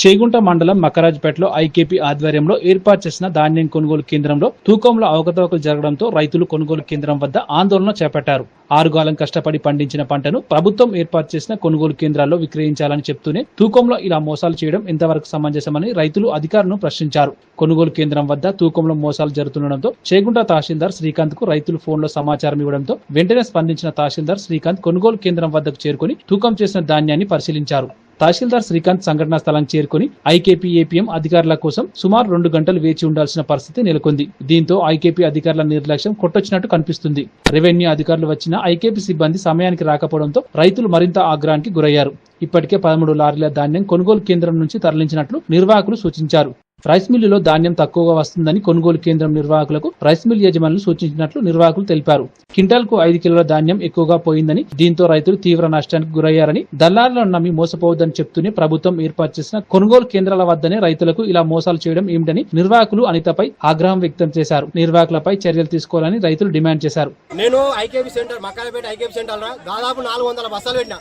చేగుంట మండలం మకరాజ్పేటలో ఐకేపీ ఆధ్వర్యంలో ఏర్పాటు చేసిన ధాన్యం కొనుగోలు కేంద్రంలో తూకంలో అవకతవకలు జరగడంతో రైతులు కొనుగోలు కేంద్రం వద్ద ఆందోళన చేపట్టారు. ఆరుగాలం కష్టపడి పండించిన పంటను ప్రభుత్వం ఏర్పాటు చేసిన కొనుగోలు కేంద్రాల్లో విక్రయించాలని చెప్తూనే తూకంలో ఇలా మోసాలు చేయడం ఎంతవరకు సమంజసమని రైతులు అధికారులను ప్రశ్నించారు. కొనుగోలు కేంద్రం వద్ద తూకంలో మోసాలు జరుగుతుండటంతో చేగుంట తహసీల్దార్ శ్రీకాంత్కు రైతులు ఫోన్లో సమాచారం ఇవ్వడంతో వెంటనే స్పందించిన తహసీల్దార్ శ్రీకాంత్ కొనుగోలు కేంద్రం వద్దకు చేరుకుని తూకం చేసిన ధాన్యాన్ని పరిశీలించారు. తహసీల్దార్ శ్రీకాంత్ సంఘటనా స్థలం చేరుకుని ఐకేపీ ఏపీఎం అధికారుల కోసం సుమారు రెండు గంటలు వేచి ఉండాల్సిన పరిస్థితి నెలకొంది. దీంతో ఐకేపీ అధికారుల నిర్లక్ష్యం కొట్టొచ్చినట్టు కనిపిస్తుంది. రెవెన్యూ అధికారులు వచ్చిన ఐకేపీ సిబ్బంది సమయానికి రాకపోవడంతో రైతులు మరింత ఆగ్రహానికి గురయ్యారు. ఇప్పటికే పదమూడు లారీల ధాన్యం కొనుగోలు కేంద్రం నుంచి తరలించినట్లు నిర్వాహకులు సూచించారు. రైస్ మిల్లులో ధాన్యం తక్కువగా వస్తుందని కొనుగోలు కేంద్రం నిర్వాహకులకు రైస్ మిల్ యజమానులు సూచించినట్లు నిర్వాహకులు తెలిపారు. క్వింటాల్కు ఐదు కిలోల ధాన్యం ఎక్కువగా పోయిందని దీంతో రైతులు తీవ్ర నష్టానికి గురయ్యారని దళారులను నమ్మి మోసపోవద్దని చెప్తూనే ప్రభుత్వం ఏర్పాటు చేసిన కొనుగోలు కేంద్రాల వద్దనే రైతులకు ఇలా మోసాలు చేయడం ఏమిటని నిర్వాహకులు అనితపై ఆగ్రహం వ్యక్తం చేశారు. నిర్వాహకులపై చర్యలు తీసుకోవాలని రైతులు డిమాండ్ చేశారు. నేను ఐకేబీ సెంటర్ మక్కాలపేట ఐకేబీ సెంటర్లో దాదాపు నాలుగు వందల బస్తాలు పెట్టిన.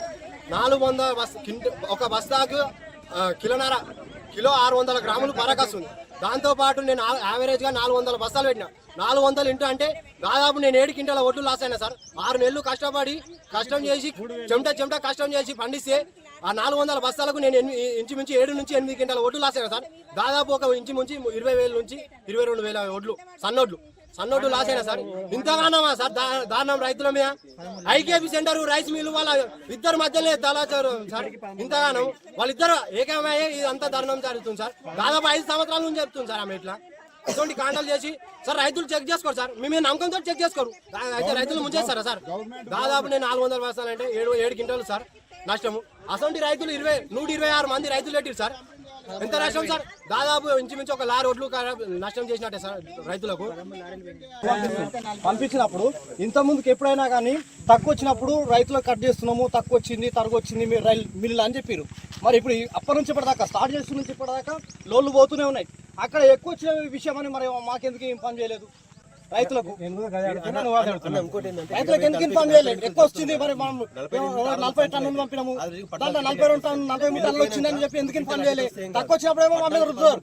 నాలుగు వందల ఒక బస్తాకు ఆ, కిలో ఆరు వందల గ్రాములు పరాకు ఉంది. దాంతోపాటు నేను యావరేజ్గా యావరేజ్గా నాలుగు వందల బస్తాలు పెట్టిన. నాలుగు వందలు ఇంటూ అంటే దాదాపు నేను ఏడు క్వింటాల ఒడ్లు లాస్ అయినా సార్. ఆరు నెలలు కష్టపడి కష్టం చేసి చెమట చెమట కష్టం చేసి పండిస్తే ఆ నాలుగు వందల బస్తాలకు నేను ఎనిమిది ఇంచుమించి ఏడు నుంచి ఎనిమిది క్వింటాల ఒడ్లు లాస్ అయినా సార్. దాదాపు ఒక ఇంచుమించి ఇరవై వేల నుంచి ఇరవై రెండు వేల ఒడ్లు సన్నొడ్లు. సన్నోడు లాస్ అయినా సార్ ఇంతగానమా సార్? దారుణం రైతుల మీద. ఐకేపీ సెంటర్ రైస్ మిల్లు వాళ్ళ ఇద్దరు మధ్యనే దళాచారు సార్. ఇంతగానం వాళ్ళిద్దరు ఏకమయ్యే ఇదంతా దారుణం జరుగుతుంది సార్. దాదాపు ఐదు సంవత్సరాల నుంచి చెప్తుంది సార్ ఆమె ఇట్లా. ఇటువంటి కాంటాలు చేసి సార్ రైతులు చెక్ చేసుకోరు సార్. మేము నమ్మకంతో చెక్ చేసుకోరు. అయితే రైతులు ముంచేస్తారా సార్? దాదాపు నేను నాలుగు వందల వేస్తానంటే ఏడు ఏడు క్వింటాలు సార్ నష్టము. అసలు రైతులు ఇరవై నూట ఇరవై ఆరు మంది రైతులు పెట్టారు సార్. ఎంత నష్టం సార్? దాదాపు ఇంచుమించు ఒక లారీ రోడ్లు నష్టం చేసినట్టే సార్ రైతులకు. పంపించినప్పుడు ఇంత ముందుకు ఎప్పుడైనా కానీ తక్కువ వచ్చినప్పుడు రైతులకు కట్ చేస్తున్నాము తక్కువ వచ్చింది తరుగు వచ్చింది మీరు రైలు మిల్లు అని చెప్పారు మరి ఇప్పుడు అప్పటి నుంచి ఇప్పటిదాకా స్టార్ట్ చేస్తున్న నుంచి ఇప్పటిదాకా లోన్లు పోతూనే ఉన్నాయి. అక్కడ ఎక్కువ వచ్చిన విషయం అని మరి మాకెందుకు ఇన్ఫార్మ్ చేయలేదు? రైతులకు. రైతులకు ఎందుకు చేయలేదు? ఎక్కువ వచ్చింది మరి మనం నలభై టన్నులు పంపినాము? దాంట్లో నలభై రెండు టన్ను నలభై మీటర్లు వచ్చిందని చెప్పి ఎందుకు చేయలేదు? తక్కువ వచ్చినప్పుడేమో మా మీద రుద్దుతారు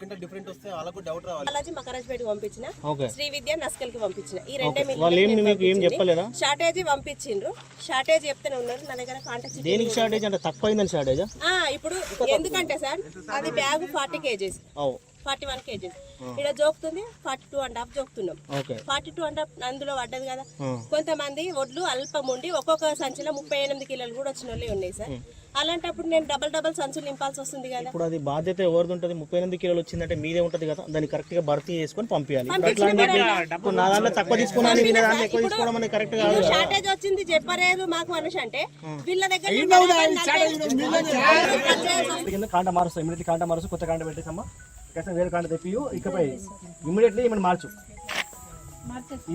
బాలాజీ మకరాజ్పేట పంపించిన ఓకే. శ్రీ విద్య నస్కల్కి పంపించిన. ఈ రెండే ఏం మీకు ఏం చెప్పలేదా? షార్టేజ్ పంపించిండ్రు. షార్టేజ్ చెప్తూనే ఉన్నారు. నా దగ్గర కాంటాక్ట్ దేనికి షార్టేజ్ అంటే తక్కువ అయిందని షార్టేజా ఇప్పుడు ఎందుకంటే సార్ అది bag forty KGs. Forty one KGs. ఇక్కడ జోకుతుంది ఫార్టీ టూ అండ్ హాఫ్ జోకుతున్నాం. ఫార్టీ టూ అండ్ హాఫ్ అందులో పడ్డది కదా. కొంతమంది వడ్లు అల్పం ఉండి ఒక్కొక్క సంచిలో ముప్పై ఎనిమిది కిలోలు కూడా వచ్చిన వాళ్ళే ఉన్నాయి సార్. అలాంటప్పుడు నేను డబల్ డబల్ సంచులు నింపాల్సి వస్తుంది కదా. ఇప్పుడు అది బాధ్యత ఎవరిది ఉంటుంది? ముప్పై ఎనిమిది కిలోలు వచ్చిందంటే మీదే ఉంటది కదా. దాన్ని కరెక్ట్గా భర్తీ చేసుకొని పంపించాలి నా దాంట్లో తక్కువ తీసుకున్నాను మీ దాంట్లో ఎక్కువ తీసుకోవడం అనేది కరెక్ట్ కాదు షార్టేజ్ వచ్చింది చెప్పలేదు మాకు మనిషి అంటే వీళ్ళ దగ్గర కాంట మారుస్తాం కాంట మారుస్తూ కొత్త కాంట పెట్టేసమ్మా. కష్టం వేరే కాంట తెప్పియు ఇకపై ఇమీడియట్లీ ఏమైనా మార్చు.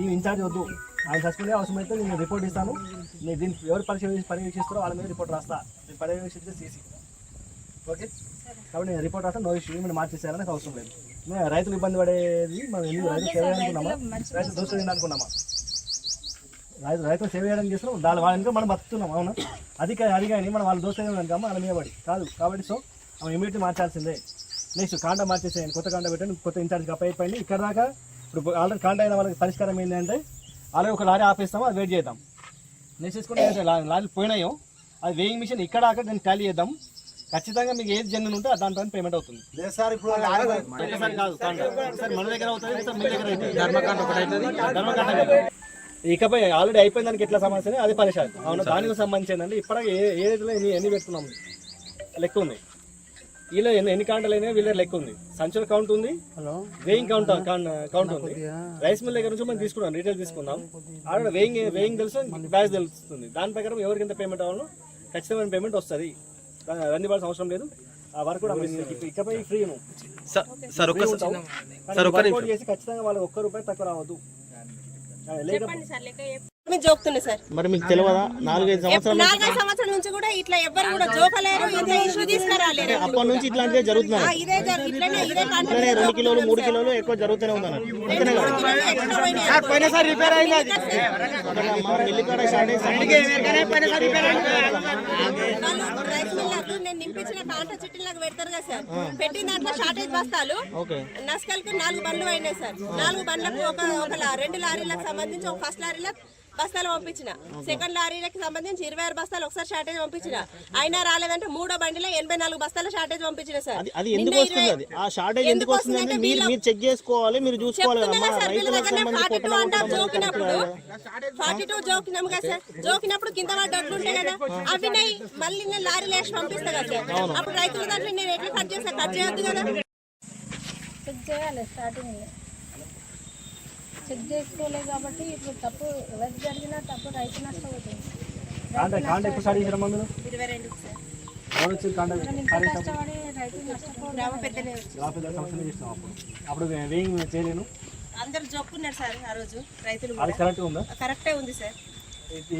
ఈ ఇన్ఛార్జ్ వద్దు. ఆయన సస్పెండ్ అవసరం అయితే నేను రిపోర్ట్ ఇస్తాను. నేను దీన్ని ఎవరు పరిశీలి పర్యవేక్షిస్తారో వాళ్ళ మీద రిపోర్ట్ రాస్తా. నేను పర్యవేక్షిస్తే సీసీ. ఓకే? కాబట్టి నేను రిపోర్ట్ రాస్తా నో ఇష్యూ. ఏమైనా మార్చేసారని అవసరం లేదు. మేము రైతులు ఇబ్బంది పడేది మనం ఎందుకు రైతు సేవ అనుకున్నామా రైతు దోషం అనుకున్నామా రైతు రైతు సేవ చేయడానికి చేస్తున్నాం. దాని వాళ్ళ మనం బతుకుతున్నాం అవునా? అది అది కానీ మనం వాళ్ళ దోషం కనుక వాళ్ళ మీద పడి. కాదు. కాబట్టి సో మనం ఇమీడియట్ మార్చాల్సిందే. నెక్స్ట్ కాంట మార్చేసేయండి. కొత్త కాంట పెట్టండి కొత్త ఇన్ఛార్జ్ కప్ అయిపోయింది. ఇక్కడ దాకా ఇప్పుడు ఆల్రెడీ కాంట అయిన వాళ్ళకి పరిష్కారం ఏంటంటే ఆల్రెడీ ఒక లారీ ఆపేస్తాము అది వెయిట్ చేద్దాం. నెక్స్ట్ చేసుకుంటే ఏదైతే లారీలు పోయినాయో అది వేయింగ్ మిషన్ ఇక్కడ అక్కడ నేను ఖాళీ చేద్దాం. ఖచ్చితంగా మీకు ఏది జన్యున్ ఉంటే దాంట్లో పేమెంట్ అవుతుంది. సార్ ఇప్పుడు కాదు మన దగ్గర అవుతుంది మీ దగ్గర అవుతుంది. ఒకటి అవుతుంది. ఇకపై ఆల్రెడీ అయిపోయిన దానికి ఎట్లా సమస్య అది పరిశాలి అవును దానికి సంబంధించి ఏంటంటే ఇప్పటికే ఏ ఏ రైతులో ఎన్ని పెట్టుకున్నాము లెక్క ఉంది వీళ్ళ ఎన్ని ఎన్ని కాంటలు అయినా వీళ్ళ లెక్క ఉంది. సంచుల కౌంట్ ఉంది. వేయింగ్ కౌంట్ కౌంట్ ఉంది. రైస్ మిల్ దగ్గర నుంచి మనం తీసుకున్నాం రీటైల్ తీసుకుందాం ఆల్రెడీ వేయింగ్ వేయింగ్ తెలుసు బ్యాచ్ తెలుస్తుంది. దాని ప్రకారం ఎవరికి ఎంత పేమెంట్ అవ్వాలో ఖచ్చితమైన పేమెంట్ వస్తుంది. రన్ ఇవ్వాల్సిన అవసరం లేదు. ఆ వరకు కూడా మీకు ఇకపై ఫ్రీ సార్ ఒక్క సార్ ఒక్క నిమిషం. చేసి ఖచ్చితంగా వాళ్ళకి ఒక్క రూపాయి తక్కువ రావద్దు. లేకపోతే చెప్పండి సార్. మీరు జోకుతున్నా సార్. మరి మీకు తెలియదా? నాలుగైదు సంవత్సరాల నుంచి నాలుగైదు సంవత్సరాల నుంచి కూడా ఇట్లా ఎవ్వరు కూడా జోకలేరు ఇంత ఇష్యూ తీసుకురాలేరు. అప్పటి నుంచి ఇట్లాంటివే జరుగుతున్నాయి. ఆ, ఇదే ఇట్లనే ఇదే ఇట్లానే రెండు కిలోలు మూడు కిలోలు ఎక్కువ జరుగుతూనే ఉందన్న అంతేనే కదా? పోయినసారి రిపేర్ అయింది మిల్లికాడ షార్టేజ్ నేను నింపించిన కాంట చిట్టీలు నాకు పెడతారు కదా సార్. పెట్టిన దాంట్లో షార్టేజ్ బస్తాలు ఓకే. నస్కల్కి నాలుగు బండ్లు అయినాయి సార్. నాలుగు బండ్లకు ఒక ఒక రెండు లారీలకు సంబంధించి ఒక ఫస్ట్ లారీలో బస్తాలు పంపించిన. సెకండ్ లారీలకు సంబంధించి ఇరవై ఆరు బస్తాలు ఒకసారి షార్టేజ్ పంపించిన. అయినా రాలేదంటే మూడో బండిలో ఎనభై నాలుగు బస్తాల షార్టేజ్ పంపించిన సార్. అది ఎందుకు వస్తుంది ఆ షార్టేజ్ ఎందుకు వస్తుంది మీరు మీరు చెక్ చేసుకోవాలి మీరు చూసుకోవాలి. ఫార్టీ టూ పొట్టన అంటారు కొట్టడం జోకినప్పుడు. కరెక్ట్ ఫార్టీ టూ జోకినాం కదా సార్. జోకినప్పుడు కింద పడ్డ డొడ్లు ఉంటాయి కదా. అవి మళ్ళీ నేను లారీలు వేసి పంపిస్తా కదా సార్. అప్పుడు రైతుల దాంట్లో నేను ఎట్లా కట్ చేస్తా? కట్ చేయొద్దు కదా. చెక్ చేయాలి స్టార్టింగ్ చెక్ చేసుకోలేదు కాబట్టి ఇప్పుడు తప్పు ఎవరికి జరిగినా తప్పు రైతు నష్టపోతుంది కాంట కాంట ఎప్పుడు స్టార్ట్ చేశారమ్మా మీరు? ఇరవై రెండు సార్. ఎవరు వచ్చి కాంట మనం ఇంత కష్టపడి రైతు నష్టపోతుంది గ్రామ పెద్దనే యాభై ఐదు సంవత్సరాలు చేసినాం అప్పుడు. అప్పుడు వేయింగ్ చేయలేను. అందరు జోక్కున్నారు సార్ ఆ రోజు రైతులు అది కరెక్ట్ ఉందా? కరెక్టే ఉంది సార్.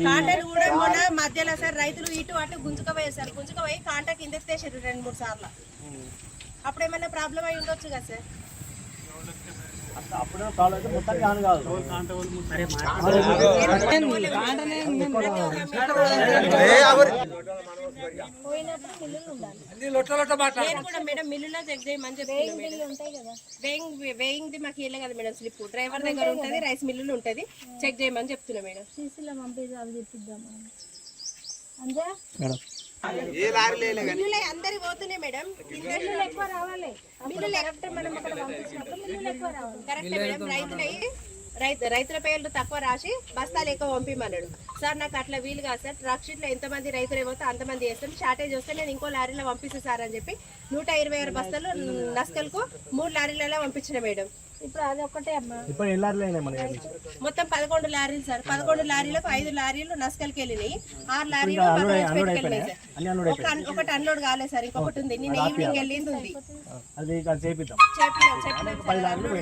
కాంటలు కూడా మొన్న మధ్యలో సార్ రైతులు ఇటు అటు గుంజుకపోయారు సార్. గుంజుకపోయి కాంట కింద ఎత్తేసారు రెండు మూడు సార్లు. అప్పుడు ఏమైనా ప్రాబ్లం అయి ఉండొచ్చు కదా సార్? అప్పుడు అయితే మొత్తానికి ఆన్ కాదు. మేడం మేడం వేయింగ్ది మాకు ఇవ్వలే కదా మేడం స్లిప్ డ్రైవర్ దగ్గర ఉంటుంది రైస్ మిల్లులు ఉంటుంది చెక్ చేయమని చెప్తున్నా మేడం. సీసీలో పంపించి అవి చెప్పిద్దామా అంజా మిల్లులు అందరి పోతున్నాయి మేడం. మిల్లులు ఎక్కువ రావాలి. అప్పుడు కరెక్ట్ మనం అక్కడ పంపించినప్పుడు మిల్లులు ఎక్కువ రావాలి. Correct madam. రైతులై రైతు రైతుల పేర్లు తక్కువ రాసి బస్తాలు ఎక్కువ పంపిమన్నాడు. సార్ నాకు అట్లా వీలు కాదు సార్. ట్రక్ షీట్లో ఎంతమంది రైతులు ఏమవుతే అంతమంది వేస్తాను షార్టేజ్ వస్తే నేను ఇంకో లారీలో పంపిస్తాను సార్ అని చెప్పి నూట ఇరవై ఆరు బస్తాలు నస్కల్కు మూడు లారీలలో పంపించిన మేడం. ఇప్పుడు అది ఒక్కటే అమ్మా. ఇప్పుడు ఎన్ని లారీలు అయినాయి మన? మొత్తం పదకొండు లారీలు సార్. పదకొండు లారీలకు ఐదు లారీలు నస్కల్కి వెళ్ళినాయి. ఆరు లారీలు ఒక ఒకటి అన్లోడ్ కాలేదు సార్. ఇంకొకటి ఉంది. నిన్న ఈవినింగ్ వెళ్ళింది ఉంది. అది చేపిద్దాం.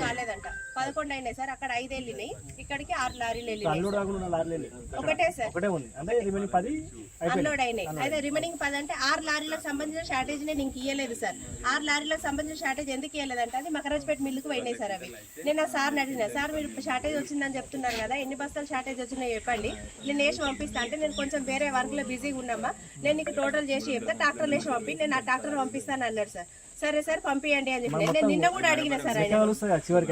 కాలేదంట. పదకొండు అయినాయి సార్ అక్కడ ఐదు వెళ్ళినాయి. ఇక్కడికి ఆరు లారీలు వెళ్ళినాయి అన్లోడ్ కాకుండా ఉన్న లారీలు లేవు. ఒకటే సార్. ఒకటే ఉంది. అంటే రిమైనింగ్ పది అయిపోయింది అన్లోడ్ అయినాయి. అయితే రిమైనింగ్ పది అంటే ఆరు లారీలకు సంబంధించిన షార్టేజ్ నేను ఇంక ఇయ్యలేదు సార్. ఆరు లారీలకు సంబంధించిన షార్టేజ్ ఎందుకు ఇయ్యలేదు అంటే అది మకరాజ్పేట మిల్లుకు పోయినాయి సార్ అవి. నేను సార్ అడిగిన సార్ మీరు షార్టేజ్ వచ్చిందని చెప్తున్నారు కదా ఎన్ని బస్తాలు షార్టేజ్ వచ్చినాయో చెప్పండి. నేను వేసి పంపిస్తా. అంటే నేను కొంచెం వేరే వర్క్లో బిజీగా ఉన్నామా? నేను నీకు టోటల్ చేసి చెప్తే ట్రాక్టర్ వేసి పంపి నేను ఆ ట్రాక్టర్ పంపిస్తాను అన్నాడు సార్. సరే సార్ పంపియండి అని చెప్పి. నేను నిన్న కూడా అడిగిన సార్ ఆయన.